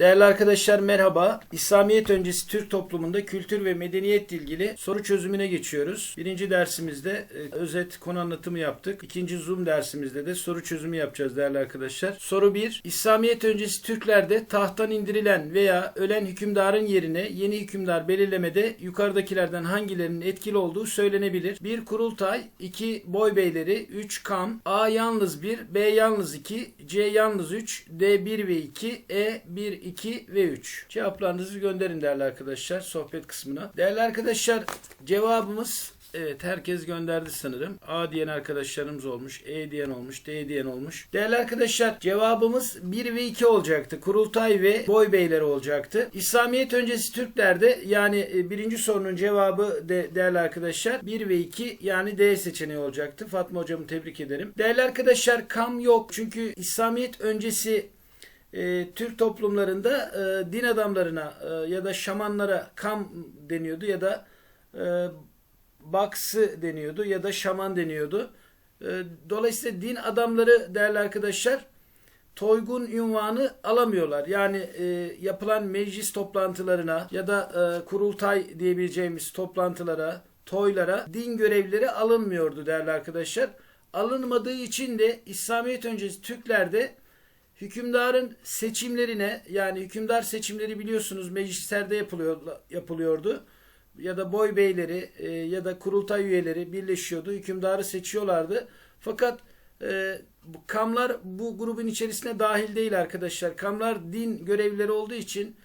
Değerli arkadaşlar merhaba. İslamiyet öncesi Türk toplumunda kültür ve medeniyetle ilgili soru çözümüne geçiyoruz. Birinci dersimizde e, özet konu anlatımı yaptık. İkinci Zoom dersimizde de soru çözümü yapacağız değerli arkadaşlar. Soru 1. İslamiyet öncesi Türklerde tahttan indirilen veya ölen hükümdarın yerine yeni hükümdar belirlemede yukarıdakilerden hangilerinin etkili olduğu söylenebilir. 1. Kurultay 2. Boy beyleri 3. Kam A yalnız 1 B yalnız 2 C yalnız 3 D 1 ve 2 E 1 2 ve 3. Cevaplarınızı gönderin değerli arkadaşlar sohbet kısmına. Değerli arkadaşlar cevabımız Evet herkes gönderdi sanırım. A diyen arkadaşlarımız olmuş. E diyen olmuş. D diyen olmuş. Değerli arkadaşlar cevabımız 1 ve 2 olacaktı. Kurultay ve boy beyleri olacaktı. İslamiyet öncesi Türklerde yani e, birinci sorunun cevabı de, değerli arkadaşlar 1 ve 2 yani D seçeneği olacaktı. Fatma hocamı tebrik ederim. Değerli arkadaşlar kam yok. Çünkü İslamiyet öncesi e, Türk toplumlarında e, din adamlarına e, ya da şamanlara kam deniyordu ya da e, baksı deniyordu ya da şaman deniyordu. E, dolayısıyla din adamları değerli arkadaşlar toygun ünvanı alamıyorlar. Yani e, yapılan meclis toplantılarına ya da e, kurultay diyebileceğimiz toplantılara, toylara din görevlileri alınmıyordu değerli arkadaşlar. Alınmadığı için de İslamiyet öncesi Türklerde hükümdarın seçimlerine yani hükümdar seçimleri biliyorsunuz meclislerde yapılıyor, yapılıyordu. Ya da boy beyleri e, ya da kurultay üyeleri birleşiyordu. Hükümdarı seçiyorlardı. Fakat e, kamlar bu grubun içerisine dahil değil arkadaşlar. Kamlar din görevlileri olduğu için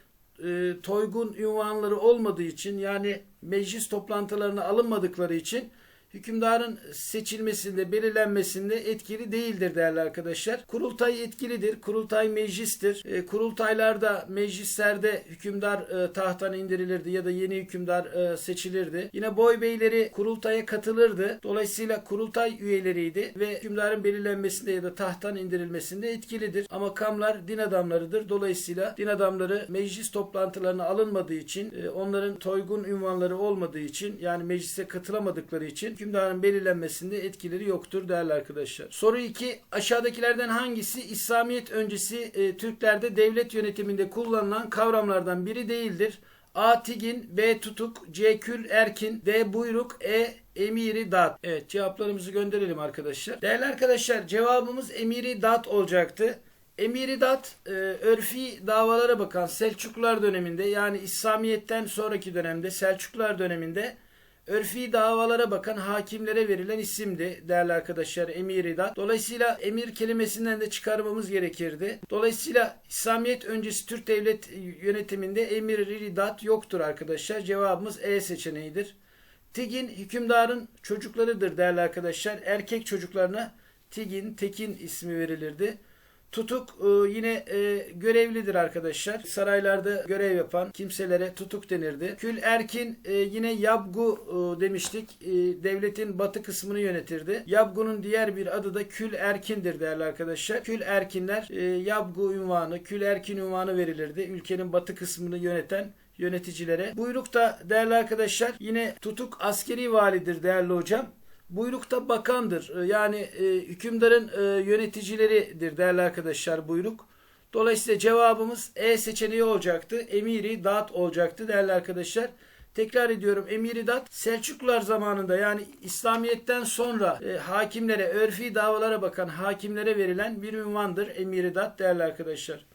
e, toygun ünvanları olmadığı için yani meclis toplantılarına alınmadıkları için hükümdarın seçilmesinde, belirlenmesinde etkili değildir değerli arkadaşlar. Kurultay etkilidir. Kurultay meclistir. E, kurultaylarda, meclislerde hükümdar e, tahttan indirilirdi ya da yeni hükümdar e, seçilirdi. Yine boy beyleri kurultaya katılırdı. Dolayısıyla kurultay üyeleriydi ve hükümdarın belirlenmesinde ya da tahttan indirilmesinde etkilidir. Ama kamlar din adamlarıdır. Dolayısıyla din adamları meclis toplantılarına alınmadığı için, e, onların toygun ünvanları olmadığı için yani meclise katılamadıkları için hükümdarın belirlenmesinde etkileri yoktur değerli arkadaşlar. Soru 2. Aşağıdakilerden hangisi İslamiyet öncesi e, Türklerde devlet yönetiminde kullanılan kavramlardan biri değildir? A. Tigin, B. Tutuk, C. Kül Erkin, D. Buyruk, E. Emiri Dat. Evet cevaplarımızı gönderelim arkadaşlar. Değerli arkadaşlar cevabımız Emiri Dat olacaktı. Emiri Dat e, örfi davalara bakan Selçuklular döneminde yani İslamiyet'ten sonraki dönemde Selçuklular döneminde örfi davalara bakan hakimlere verilen isimdi değerli arkadaşlar emir dat. Dolayısıyla emir kelimesinden de çıkarmamız gerekirdi. Dolayısıyla İslamiyet öncesi Türk devlet yönetiminde emir ridat yoktur arkadaşlar. Cevabımız E seçeneğidir. Tigin hükümdarın çocuklarıdır değerli arkadaşlar. Erkek çocuklarına Tigin, Tekin ismi verilirdi. Tutuk e, yine e, görevlidir arkadaşlar. Saraylarda görev yapan kimselere tutuk denirdi. Kül Erkin e, yine Yabgu demiştik. Devletin batı kısmını yönetirdi. Yabgu'nun diğer bir adı da Kül Erkin'dir değerli arkadaşlar. Kül Erkinler Yabgu ünvanı, Kül Erkin ünvanı verilirdi. Ülkenin batı kısmını yöneten yöneticilere. Buyruk da değerli arkadaşlar yine tutuk askeri validir değerli hocam. Buyruk da bakandır. Ee, yani e, hükümdarın e, yöneticileridir değerli arkadaşlar buyruk. Dolayısıyla cevabımız E seçeneği olacaktı. Emiri Dat olacaktı değerli arkadaşlar. Tekrar ediyorum Emiri Dat Selçuklular zamanında yani İslamiyet'ten sonra e, hakimlere, örfi davalara bakan hakimlere verilen bir ünvandır Emiri Dat değerli arkadaşlar.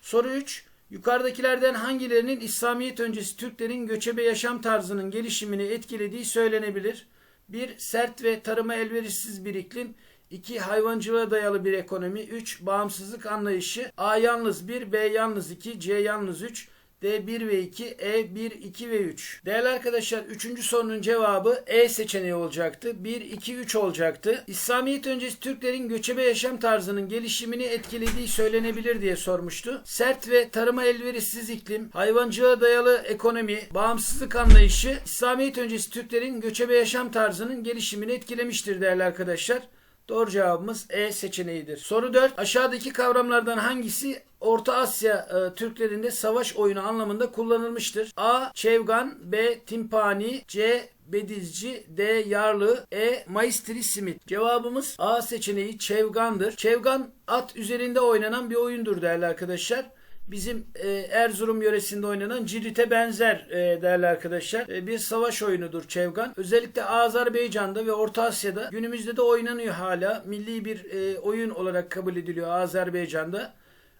Soru 3. Yukarıdakilerden hangilerinin İslamiyet öncesi Türklerin göçebe yaşam tarzının gelişimini etkilediği söylenebilir? 1. Sert ve tarıma elverişsiz bir iklim. 2. Hayvancılığa dayalı bir ekonomi. 3. Bağımsızlık anlayışı. A yalnız 1, B yalnız 2, C yalnız 3, D 1 ve 2, E 1, 2 ve 3. Değerli arkadaşlar 3. sorunun cevabı E seçeneği olacaktı. 1, 2, 3 olacaktı. İslamiyet öncesi Türklerin göçebe yaşam tarzının gelişimini etkilediği söylenebilir diye sormuştu. Sert ve tarıma elverişsiz iklim, hayvancılığa dayalı ekonomi, bağımsızlık anlayışı İslamiyet öncesi Türklerin göçebe yaşam tarzının gelişimini etkilemiştir değerli arkadaşlar. Doğru cevabımız E seçeneğidir. Soru 4. Aşağıdaki kavramlardan hangisi Orta Asya e, Türklerinde savaş oyunu anlamında kullanılmıştır? A. Çevgan B. Timpani C. Bedizci, D. Yarlı, E. Maestri Simit. Cevabımız A seçeneği Çevgan'dır. Çevgan at üzerinde oynanan bir oyundur değerli arkadaşlar. Bizim e, Erzurum yöresinde oynanan Cirit'e benzer e, değerli arkadaşlar. E, bir savaş oyunudur Çevgan. Özellikle Azerbaycan'da ve Orta Asya'da günümüzde de oynanıyor hala. Milli bir e, oyun olarak kabul ediliyor Azerbaycan'da.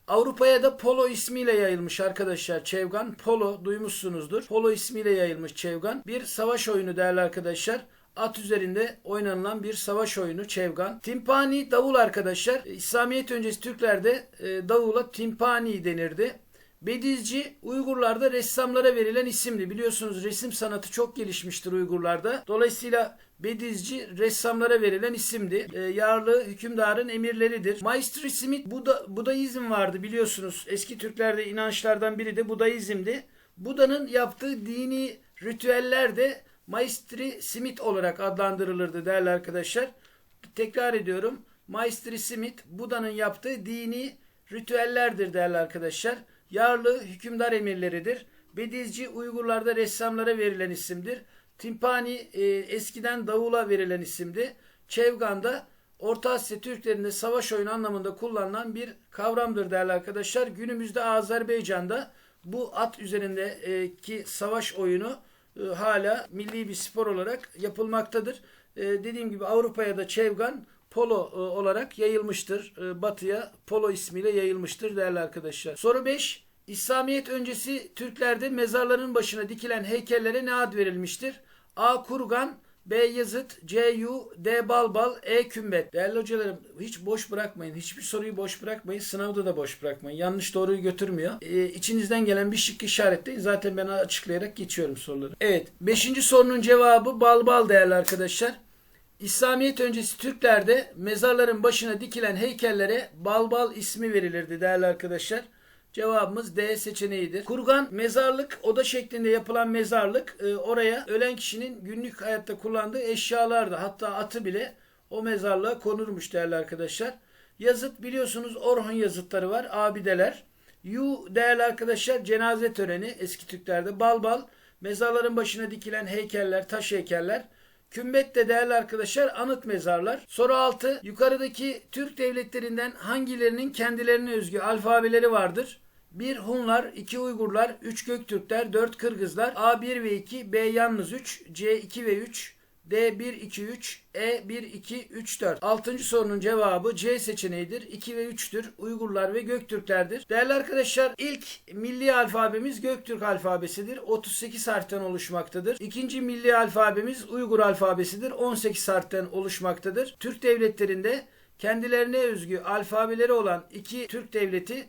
Avrupa'ya da Polo ismiyle yayılmış arkadaşlar Çevgan. Polo duymuşsunuzdur. Polo ismiyle yayılmış Çevgan. Bir savaş oyunu değerli arkadaşlar. At üzerinde oynanılan bir savaş oyunu Çevgan. Timpani davul arkadaşlar. İslamiyet öncesi Türklerde e, davula timpani denirdi. Bedizci Uygurlarda ressamlara verilen isimdi. Biliyorsunuz resim sanatı çok gelişmiştir Uygurlarda. Dolayısıyla Bedizci ressamlara verilen isimdi. E, yarlı hükümdarın emirleridir. Maestri Simit Buda, Budaizm vardı biliyorsunuz. Eski Türklerde inançlardan biri de Budaizm'di. Buda'nın yaptığı dini ritüeller de Maestri Simit olarak adlandırılırdı değerli arkadaşlar. Tekrar ediyorum. Maestri Simit Buda'nın yaptığı dini ritüellerdir değerli arkadaşlar. Yarlı hükümdar emirleridir. Bedizci Uygurlarda ressamlara verilen isimdir. Timpani e, eskiden davula verilen isimdi. Çevgan'da Orta Asya Türklerinde savaş oyunu anlamında kullanılan bir kavramdır değerli arkadaşlar. Günümüzde Azerbaycan'da bu at üzerindeki savaş oyunu e, hala milli bir spor olarak yapılmaktadır. E, dediğim gibi Avrupa'ya da Çevgan polo e, olarak yayılmıştır. E, batıya polo ismiyle yayılmıştır değerli arkadaşlar. Soru 5. İslamiyet öncesi Türklerde mezarların başına dikilen heykellere ne ad verilmiştir? A. Kurgan B. Yazıt C. Yu D. Balbal E. Kümbet Değerli hocalarım hiç boş bırakmayın. Hiçbir soruyu boş bırakmayın. Sınavda da boş bırakmayın. Yanlış doğruyu götürmüyor. Ee, içinizden gelen bir şık işaretleyin. Zaten ben açıklayarak geçiyorum soruları. Evet. Beşinci sorunun cevabı Balbal değerli arkadaşlar. İslamiyet öncesi Türklerde mezarların başına dikilen heykellere Balbal ismi verilirdi değerli arkadaşlar. Cevabımız D seçeneğidir. Kurgan mezarlık oda şeklinde yapılan mezarlık e, oraya ölen kişinin günlük hayatta kullandığı eşyalardı. Hatta atı bile o mezarlığa konurmuş değerli arkadaşlar. Yazıt biliyorsunuz Orhun yazıtları var abideler. Yu değerli arkadaşlar cenaze töreni eski Türklerde balbal mezarların başına dikilen heykeller taş heykeller. Kümbet de değerli arkadaşlar anıt mezarlar. Soru 6. Yukarıdaki Türk devletlerinden hangilerinin kendilerine özgü alfabeleri vardır? 1 Hunlar, 2 Uygurlar, 3 Göktürkler, 4 Kırgızlar, A1 ve 2, B yalnız 3, C2 ve 3, D1, 2, 3, E1, 2, 3, 4. Altıncı sorunun cevabı C seçeneğidir. 2 ve 3'tür. Uygurlar ve Göktürklerdir. Değerli arkadaşlar ilk milli alfabemiz Göktürk alfabesidir. 38 harften oluşmaktadır. İkinci milli alfabemiz Uygur alfabesidir. 18 harften oluşmaktadır. Türk devletlerinde kendilerine özgü alfabeleri olan iki Türk devleti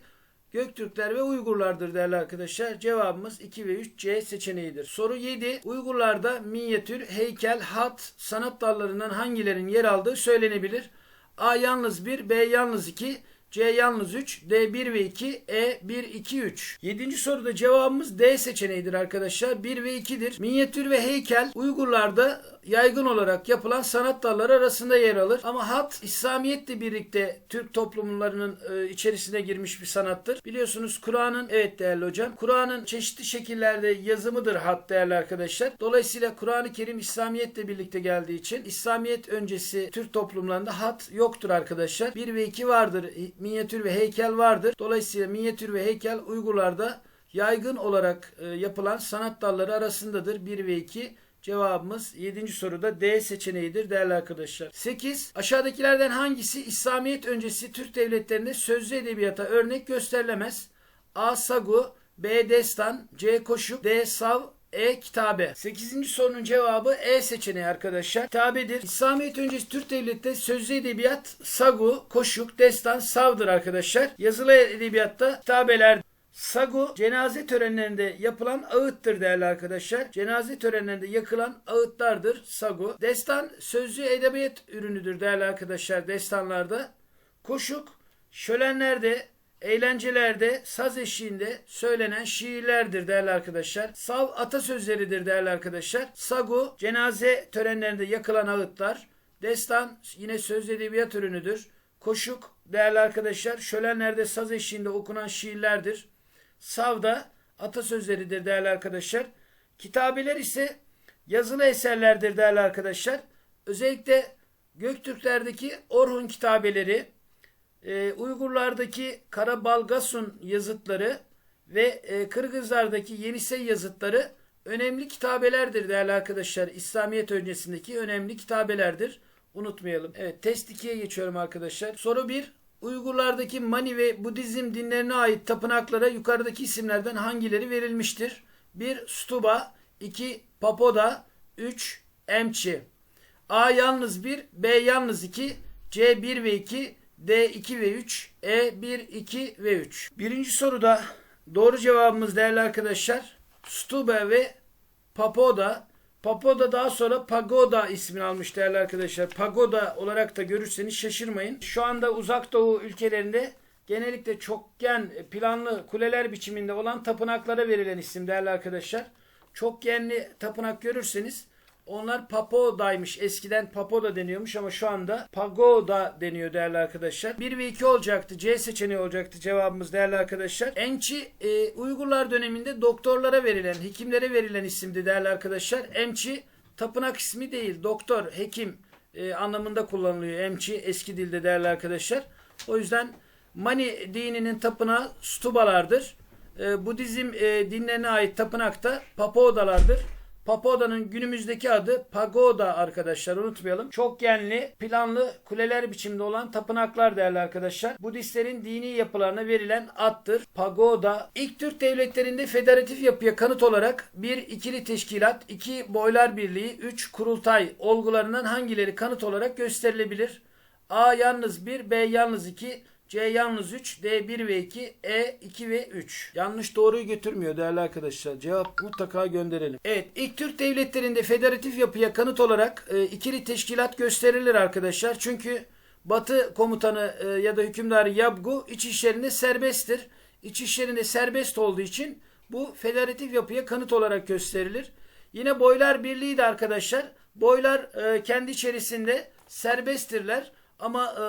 Göktürkler ve Uygurlardır değerli arkadaşlar. Cevabımız 2 ve 3 C seçeneğidir. Soru 7. Uygurlarda minyatür, heykel, hat, sanat dallarından hangilerinin yer aldığı söylenebilir. A yalnız 1, B yalnız 2, C yalnız 3, D 1 ve 2, E 1, 2, 3. Yedinci soruda cevabımız D seçeneğidir arkadaşlar. 1 ve 2'dir. Minyatür ve heykel Uygurlarda yaygın olarak yapılan sanat dalları arasında yer alır. Ama hat İslamiyetle birlikte Türk toplumlarının e, içerisine girmiş bir sanattır. Biliyorsunuz Kur'an'ın evet değerli hocam Kur'an'ın çeşitli şekillerde yazımıdır hat değerli arkadaşlar. Dolayısıyla Kur'an-ı Kerim İslamiyetle birlikte geldiği için İslamiyet öncesi Türk toplumlarında hat yoktur arkadaşlar. 1 ve 2 vardır. Minyatür ve heykel vardır. Dolayısıyla minyatür ve heykel Uygurlarda yaygın olarak e, yapılan sanat dalları arasındadır. 1 ve 2 Cevabımız 7. soruda D seçeneğidir değerli arkadaşlar. 8. Aşağıdakilerden hangisi İslamiyet öncesi Türk devletlerinde sözlü edebiyata örnek gösterilemez? A. Sagu B. Destan C. Koşuk D. Sav e. Kitabe. 8. sorunun cevabı E seçeneği arkadaşlar. Kitabedir. İslamiyet öncesi Türk devlette sözlü edebiyat sagu, koşuk, destan, savdır arkadaşlar. Yazılı edebiyatta kitabeler Sagu cenaze törenlerinde yapılan ağıttır değerli arkadaşlar. Cenaze törenlerinde yakılan ağıtlardır sagu. Destan sözlü edebiyat ürünüdür değerli arkadaşlar destanlarda. Koşuk şölenlerde, eğlencelerde, saz eşliğinde söylenen şiirlerdir değerli arkadaşlar. Sav atasözleridir değerli arkadaşlar. Sagu cenaze törenlerinde yakılan ağıtlar. Destan yine söz edebiyat ürünüdür. Koşuk değerli arkadaşlar şölenlerde saz eşliğinde okunan şiirlerdir. Savda atasözleridir değerli arkadaşlar. Kitabeler ise yazılı eserlerdir değerli arkadaşlar. Özellikle Göktürklerdeki Orhun kitabeleri, e, Uygurlardaki Karabalgasun yazıtları ve e, Kırgızlardaki Yenisey yazıtları önemli kitabelerdir değerli arkadaşlar. İslamiyet öncesindeki önemli kitabelerdir. Unutmayalım. Evet test 2'ye geçiyorum arkadaşlar. Soru 1. Uygurlardaki Mani ve Budizm dinlerine ait tapınaklara yukarıdaki isimlerden hangileri verilmiştir? 1. Stuba 2. Papoda 3. Emçi A yalnız 1, B yalnız 2, C 1 ve 2, D 2 ve 3, E 1, 2 ve 3. Birinci soruda doğru cevabımız değerli arkadaşlar Stuba ve Papoda. Papoda daha sonra Pagoda ismini almış değerli arkadaşlar. Pagoda olarak da görürseniz şaşırmayın. Şu anda uzak doğu ülkelerinde genellikle çokgen planlı kuleler biçiminde olan tapınaklara verilen isim değerli arkadaşlar. Çokgenli tapınak görürseniz onlar Papoda'ymış. Eskiden Papoda deniyormuş ama şu anda Pagoda deniyor değerli arkadaşlar. 1 ve 2 olacaktı. C seçeneği olacaktı cevabımız değerli arkadaşlar. Ençi e, Uygurlar döneminde doktorlara verilen, hekimlere verilen isimdi değerli arkadaşlar. Emçi tapınak ismi değil. Doktor, hekim e, anlamında kullanılıyor. Emçi eski dilde değerli arkadaşlar. O yüzden Mani dininin tapınağı Stubalardır. E, Budizm e, dinlerine ait tapınak da Papodalardır. Papoda'nın günümüzdeki adı Pagoda arkadaşlar unutmayalım. Çok genli, planlı, kuleler biçimde olan tapınaklar değerli arkadaşlar. Budistlerin dini yapılarına verilen addır. Pagoda. İlk Türk devletlerinde federatif yapıya kanıt olarak bir ikili teşkilat, iki boylar birliği, üç kurultay olgularından hangileri kanıt olarak gösterilebilir? A yalnız 1, B yalnız 2, C yalnız 3, D 1 ve 2, E 2 ve 3. Yanlış doğruyu götürmüyor değerli arkadaşlar. Cevap mutlaka gönderelim. Evet ilk Türk devletlerinde federatif yapıya kanıt olarak e, ikili teşkilat gösterilir arkadaşlar. Çünkü Batı komutanı e, ya da hükümdarı Yabgu iç işlerinde serbesttir. İç işlerinde serbest olduğu için bu federatif yapıya kanıt olarak gösterilir. Yine boylar birliği de arkadaşlar. Boylar e, kendi içerisinde serbesttirler ama e,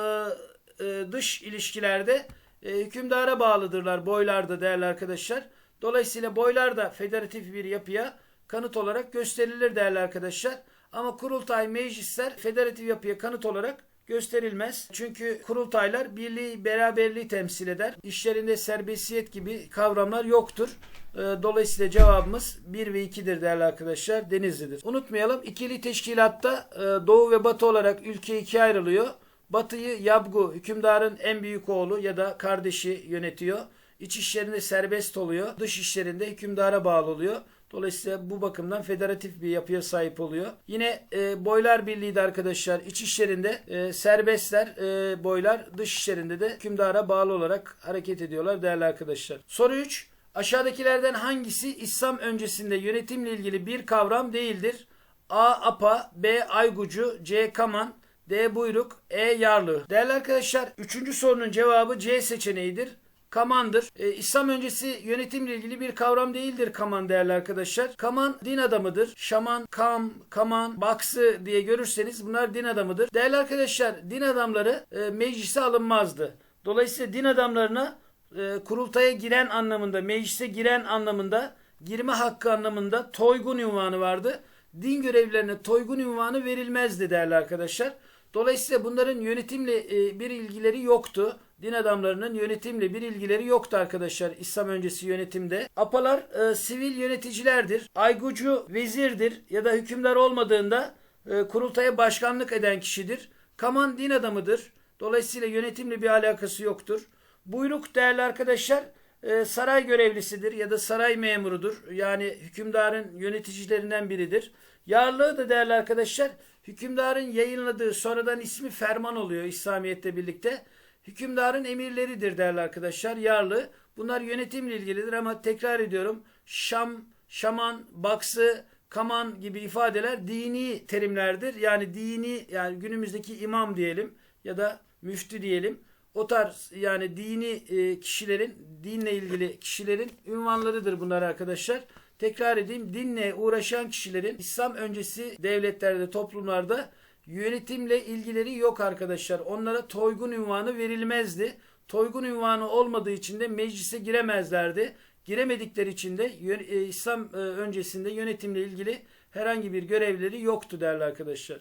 e, dış ilişkilerde e, hükümdara bağlıdırlar boylarda değerli arkadaşlar. Dolayısıyla boylar da federatif bir yapıya kanıt olarak gösterilir değerli arkadaşlar. Ama kurultay meclisler federatif yapıya kanıt olarak gösterilmez. Çünkü kurultaylar birliği, beraberliği temsil eder. İşlerinde serbestiyet gibi kavramlar yoktur. E, Dolayısıyla cevabımız 1 ve 2'dir değerli arkadaşlar. Denizli'dir. Unutmayalım ikili teşkilatta e, doğu ve batı olarak ülke ikiye ayrılıyor. Batı'yı Yabgu, hükümdarın en büyük oğlu ya da kardeşi yönetiyor. İç işlerinde serbest oluyor. Dış işlerinde hükümdara bağlı oluyor. Dolayısıyla bu bakımdan federatif bir yapıya sahip oluyor. Yine e, boylar birliği de arkadaşlar iç işlerinde e, serbestler e, boylar dış işlerinde de hükümdara bağlı olarak hareket ediyorlar değerli arkadaşlar. Soru 3. Aşağıdakilerden hangisi İslam öncesinde yönetimle ilgili bir kavram değildir? A. Apa B. Aygucu C. Kaman D buyruk, E yarlı. Değerli arkadaşlar, üçüncü sorunun cevabı C seçeneğidir. Kamandır. Ee, İslam öncesi yönetimle ilgili bir kavram değildir kaman değerli arkadaşlar. Kaman din adamıdır. Şaman, kam, kaman, baksı diye görürseniz bunlar din adamıdır. Değerli arkadaşlar din adamları e, meclise alınmazdı. Dolayısıyla din adamlarına e, kurultaya giren anlamında, meclise giren anlamında, girme hakkı anlamında toygun ünvanı vardı. Din görevlilerine toygun ünvanı verilmezdi değerli arkadaşlar. Dolayısıyla bunların yönetimle e, bir ilgileri yoktu. Din adamlarının yönetimle bir ilgileri yoktu arkadaşlar İslam öncesi yönetimde. Apalar e, sivil yöneticilerdir. Aygucu vezirdir ya da hükümdar olmadığında e, kurultaya başkanlık eden kişidir. Kaman din adamıdır. Dolayısıyla yönetimle bir alakası yoktur. Buyruk değerli arkadaşlar e, saray görevlisidir ya da saray memurudur. Yani hükümdarın yöneticilerinden biridir. Yarlığı da değerli arkadaşlar hükümdarın yayınladığı sonradan ismi ferman oluyor İslamiyet'le birlikte. Hükümdarın emirleridir değerli arkadaşlar. Yarlı. Bunlar yönetimle ilgilidir ama tekrar ediyorum. Şam, şaman, baksı, kaman gibi ifadeler dini terimlerdir. Yani dini yani günümüzdeki imam diyelim ya da müftü diyelim. O tarz yani dini e, kişilerin, dinle ilgili kişilerin ünvanlarıdır bunlar arkadaşlar. Tekrar edeyim dinle uğraşan kişilerin İslam öncesi devletlerde, toplumlarda yönetimle ilgileri yok arkadaşlar. Onlara toygun ünvanı verilmezdi. Toygun ünvanı olmadığı için de meclise giremezlerdi. Giremedikleri için de e, İslam e, öncesinde yönetimle ilgili herhangi bir görevleri yoktu değerli arkadaşlar.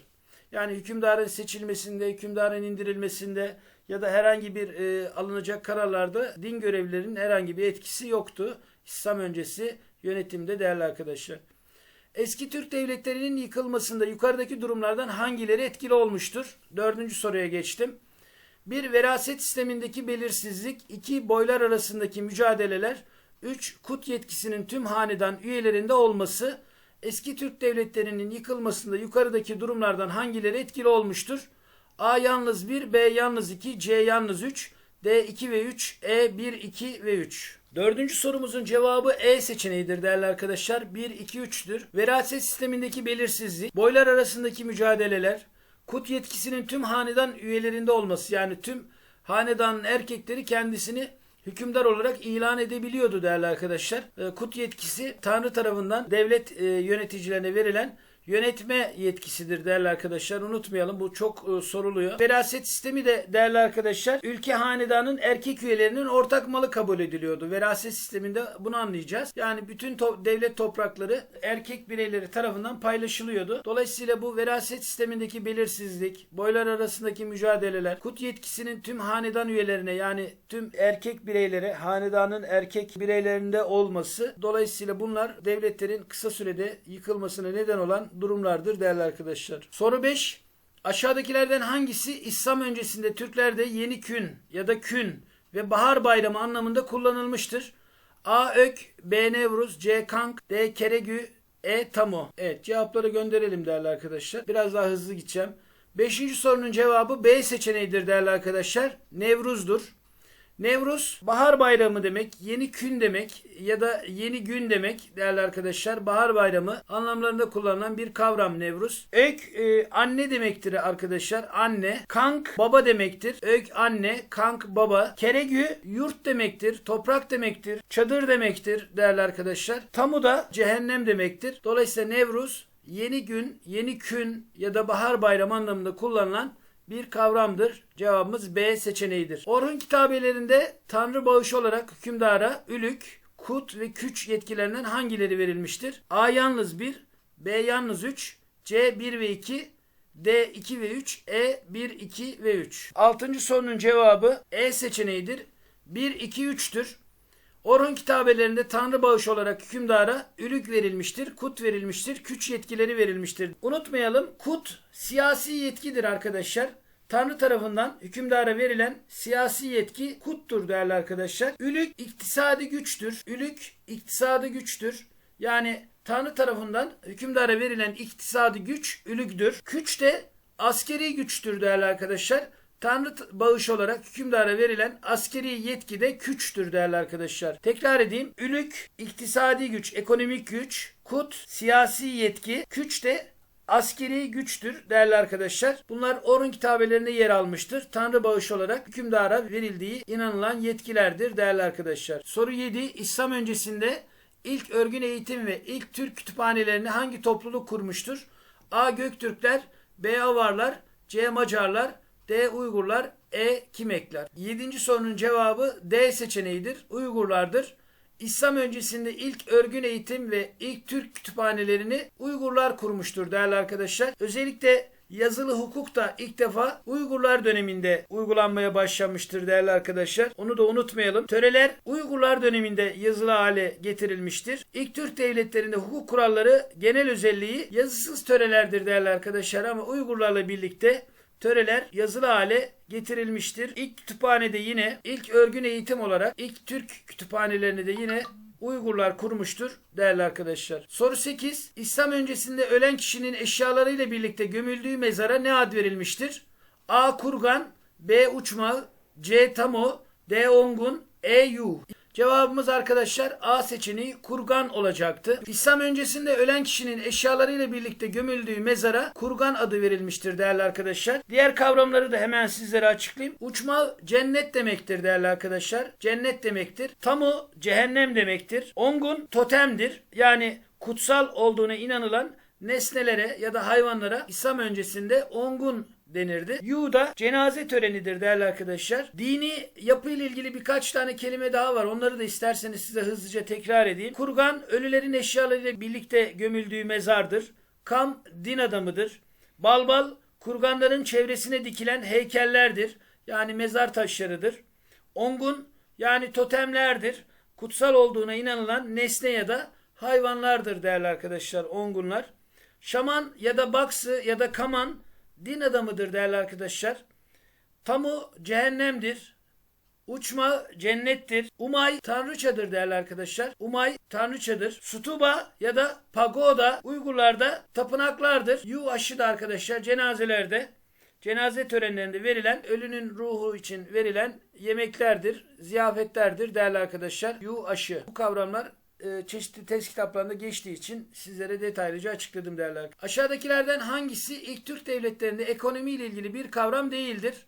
Yani hükümdarın seçilmesinde, hükümdarın indirilmesinde ya da herhangi bir e, alınacak kararlarda din görevlilerinin herhangi bir etkisi yoktu. İslam öncesi yönetimde değerli arkadaşlar. Eski Türk devletlerinin yıkılmasında yukarıdaki durumlardan hangileri etkili olmuştur? Dördüncü soruya geçtim. Bir veraset sistemindeki belirsizlik, iki boylar arasındaki mücadeleler, üç kut yetkisinin tüm hanedan üyelerinde olması, eski Türk devletlerinin yıkılmasında yukarıdaki durumlardan hangileri etkili olmuştur? A yalnız 1, B yalnız 2, C yalnız 3, D 2 ve 3, E 1, 2 ve 3. Dördüncü sorumuzun cevabı E seçeneğidir değerli arkadaşlar. 1, 2, 3'tür. Veraset sistemindeki belirsizlik, boylar arasındaki mücadeleler, kut yetkisinin tüm hanedan üyelerinde olması yani tüm hanedanın erkekleri kendisini hükümdar olarak ilan edebiliyordu değerli arkadaşlar. E, Kut yetkisi Tanrı tarafından devlet e, yöneticilerine verilen yönetme yetkisidir değerli arkadaşlar. Unutmayalım bu çok e, soruluyor. Veraset sistemi de değerli arkadaşlar ülke hanedanın erkek üyelerinin ortak malı kabul ediliyordu. Veraset sisteminde bunu anlayacağız. Yani bütün to- devlet toprakları erkek bireyleri tarafından paylaşılıyordu. Dolayısıyla bu veraset sistemindeki belirsizlik, boylar arasındaki mücadeleler, kut yetkisinin tüm hanedan üyelerine yani tüm erkek bireylere, hanedanın erkek bireylerinde olması dolayısıyla bunlar devletlerin kısa sürede yıkılmasına neden olan durumlardır değerli arkadaşlar. Soru 5. Aşağıdakilerden hangisi İslam öncesinde Türklerde yeni kün ya da kün ve bahar bayramı anlamında kullanılmıştır? A. Ök, B. Nevruz, C. Kank, D. Keregü, E. Tamo. Evet cevapları gönderelim değerli arkadaşlar. Biraz daha hızlı gideceğim. Beşinci sorunun cevabı B seçeneğidir değerli arkadaşlar. Nevruz'dur. Nevruz bahar bayramı demek, yeni kün demek ya da yeni gün demek değerli arkadaşlar. Bahar bayramı anlamlarında kullanılan bir kavram Nevruz. Ök e, anne demektir arkadaşlar. Anne. Kank baba demektir. Ök anne, kank baba. Keregü yurt demektir. Toprak demektir. Çadır demektir değerli arkadaşlar. Tamu da cehennem demektir. Dolayısıyla Nevruz yeni gün, yeni kün ya da bahar bayramı anlamında kullanılan bir kavramdır. Cevabımız B seçeneğidir. Orhun kitabelerinde Tanrı bağışı olarak hükümdara ülük, kut ve küç yetkilerinden hangileri verilmiştir? A yalnız 1, B yalnız 3, C 1 ve 2, D 2 ve 3, E 1, 2 ve 3. Altıncı sorunun cevabı E seçeneğidir. 1, 2, 3'tür. Orhun kitabelerinde Tanrı bağışı olarak hükümdara ülük verilmiştir, kut verilmiştir, küç yetkileri verilmiştir. Unutmayalım kut siyasi yetkidir arkadaşlar. Tanrı tarafından hükümdara verilen siyasi yetki kuttur değerli arkadaşlar. Ülük iktisadi güçtür. Ülük iktisadi güçtür. Yani Tanrı tarafından hükümdara verilen iktisadi güç ülüktür. Küç de askeri güçtür değerli arkadaşlar. Tanrı bağış olarak hükümdara verilen askeri yetki de güçtür değerli arkadaşlar. Tekrar edeyim. Ülük iktisadi güç, ekonomik güç, kut siyasi yetki, güç de askeri güçtür değerli arkadaşlar. Bunlar Orhun kitabelerinde yer almıştır. Tanrı bağış olarak hükümdara verildiği inanılan yetkilerdir değerli arkadaşlar. Soru 7. İslam öncesinde ilk örgün eğitim ve ilk Türk kütüphanelerini hangi topluluk kurmuştur? A. Göktürkler, B. Avarlar, C. Macarlar, D. Uygurlar, E. Kimekler. Yedinci sorunun cevabı D seçeneğidir. Uygurlardır. İslam öncesinde ilk örgün eğitim ve ilk Türk kütüphanelerini Uygurlar kurmuştur değerli arkadaşlar. Özellikle yazılı hukuk da ilk defa Uygurlar döneminde uygulanmaya başlamıştır değerli arkadaşlar. Onu da unutmayalım. Töreler Uygurlar döneminde yazılı hale getirilmiştir. İlk Türk devletlerinde hukuk kuralları genel özelliği yazısız törelerdir değerli arkadaşlar ama Uygurlarla birlikte töreler yazılı hale getirilmiştir. İlk kütüphanede yine ilk örgün eğitim olarak ilk Türk kütüphanelerini de yine Uygurlar kurmuştur değerli arkadaşlar. Soru 8. İslam öncesinde ölen kişinin eşyalarıyla birlikte gömüldüğü mezara ne ad verilmiştir? A. Kurgan B. Uçmağı C. Tamo D. Ongun E. Yuh Cevabımız arkadaşlar A seçeneği kurgan olacaktı. İslam öncesinde ölen kişinin eşyalarıyla birlikte gömüldüğü mezara kurgan adı verilmiştir değerli arkadaşlar. Diğer kavramları da hemen sizlere açıklayayım. Uçma cennet demektir değerli arkadaşlar. Cennet demektir. Tamu cehennem demektir. Ongun totemdir. Yani kutsal olduğuna inanılan nesnelere ya da hayvanlara İslam öncesinde ongun denirdi. Yu cenaze törenidir değerli arkadaşlar. Dini yapı ile ilgili birkaç tane kelime daha var. Onları da isterseniz size hızlıca tekrar edeyim. Kurgan ölülerin eşyalarıyla birlikte gömüldüğü mezardır. Kam din adamıdır. Balbal kurganların çevresine dikilen heykellerdir. Yani mezar taşlarıdır. Ongun yani totemlerdir. Kutsal olduğuna inanılan nesne ya da hayvanlardır değerli arkadaşlar ongunlar. Şaman ya da baksı ya da kaman din adamıdır değerli arkadaşlar. Tamu cehennemdir. Uçma cennettir. Umay tanrıçadır değerli arkadaşlar. Umay tanrıçadır. Stuba ya da pagoda Uygurlarda tapınaklardır. Yu aşı da arkadaşlar cenazelerde cenaze törenlerinde verilen ölünün ruhu için verilen yemeklerdir, ziyafetlerdir değerli arkadaşlar. Yu aşı. Bu kavramlar çeşitli test kitaplarında geçtiği için sizlere detaylıca açıkladım arkadaşlar. Aşağıdakilerden hangisi ilk Türk devletlerinde ekonomiyle ilgili bir kavram değildir?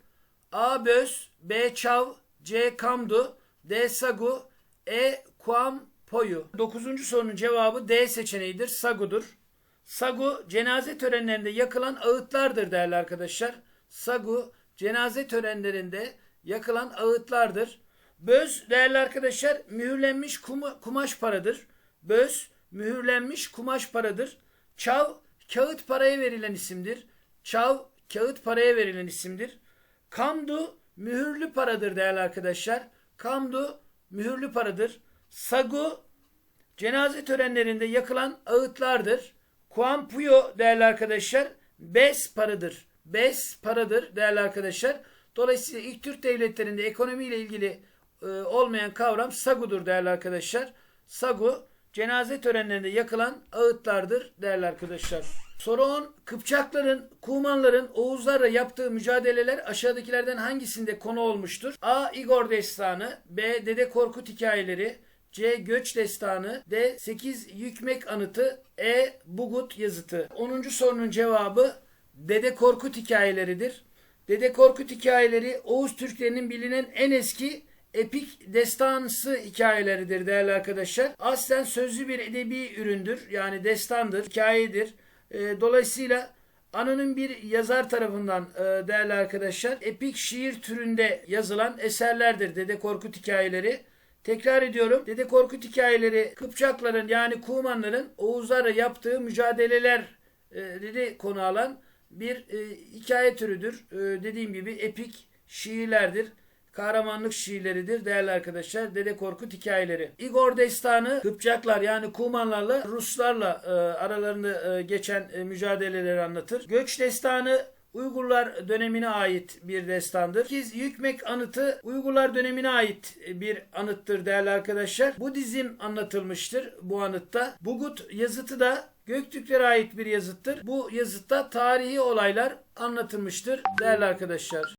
A. Böz B. Çav C. Kamdu D. Sagu E. Kuam Poyu. Dokuzuncu sorunun cevabı D seçeneğidir. Sagu'dur. Sagu cenaze törenlerinde yakılan ağıtlardır değerli arkadaşlar. Sagu cenaze törenlerinde yakılan ağıtlardır. Böz değerli arkadaşlar mühürlenmiş kuma- kumaş paradır. Böz mühürlenmiş kumaş paradır. Çav kağıt paraya verilen isimdir. Çav kağıt paraya verilen isimdir. Kamdu mühürlü paradır değerli arkadaşlar. Kamdu mühürlü paradır. Sagu cenaze törenlerinde yakılan ağıtlardır. Kuampuyo değerli arkadaşlar bes paradır. Bes paradır değerli arkadaşlar. Dolayısıyla ilk Türk devletlerinde ekonomiyle ilgili e, olmayan kavram sagudur değerli arkadaşlar. Sagu cenaze törenlerinde yakılan ağıtlardır değerli arkadaşlar. Soru 10. Kıpçakların, Kumanların Oğuzlarla yaptığı mücadeleler aşağıdakilerden hangisinde konu olmuştur? A. Igor Destanı B. Dede Korkut hikayeleri C. Göç Destanı D. 8 Yükmek Anıtı E. Bugut Yazıtı 10. sorunun cevabı Dede Korkut hikayeleridir. Dede Korkut hikayeleri Oğuz Türklerinin bilinen en eski epik destansı hikayeleridir değerli arkadaşlar. Aslen sözlü bir edebi üründür. Yani destandır, hikayedir. E, dolayısıyla Anının bir yazar tarafından e, değerli arkadaşlar epik şiir türünde yazılan eserlerdir Dede Korkut hikayeleri. Tekrar ediyorum. Dede Korkut hikayeleri Kıpçakların yani Kumanların Oğuzlarla yaptığı mücadeleleri konu alan bir e, hikaye türüdür. E, dediğim gibi epik şiirlerdir. Kahramanlık şiirleridir değerli arkadaşlar. Dede Korkut hikayeleri. Igor Destanı Kıpçaklar yani Kumanlarla Ruslarla e, aralarında e, geçen e, mücadeleleri anlatır. Göç Destanı Uygurlar dönemine ait bir destandır. Kiz Yükmek anıtı Uygurlar dönemine ait bir anıttır değerli arkadaşlar. Budizm anlatılmıştır bu anıtta. Bugut yazıtı da Göktürklere ait bir yazıttır. Bu yazıtta tarihi olaylar anlatılmıştır değerli arkadaşlar.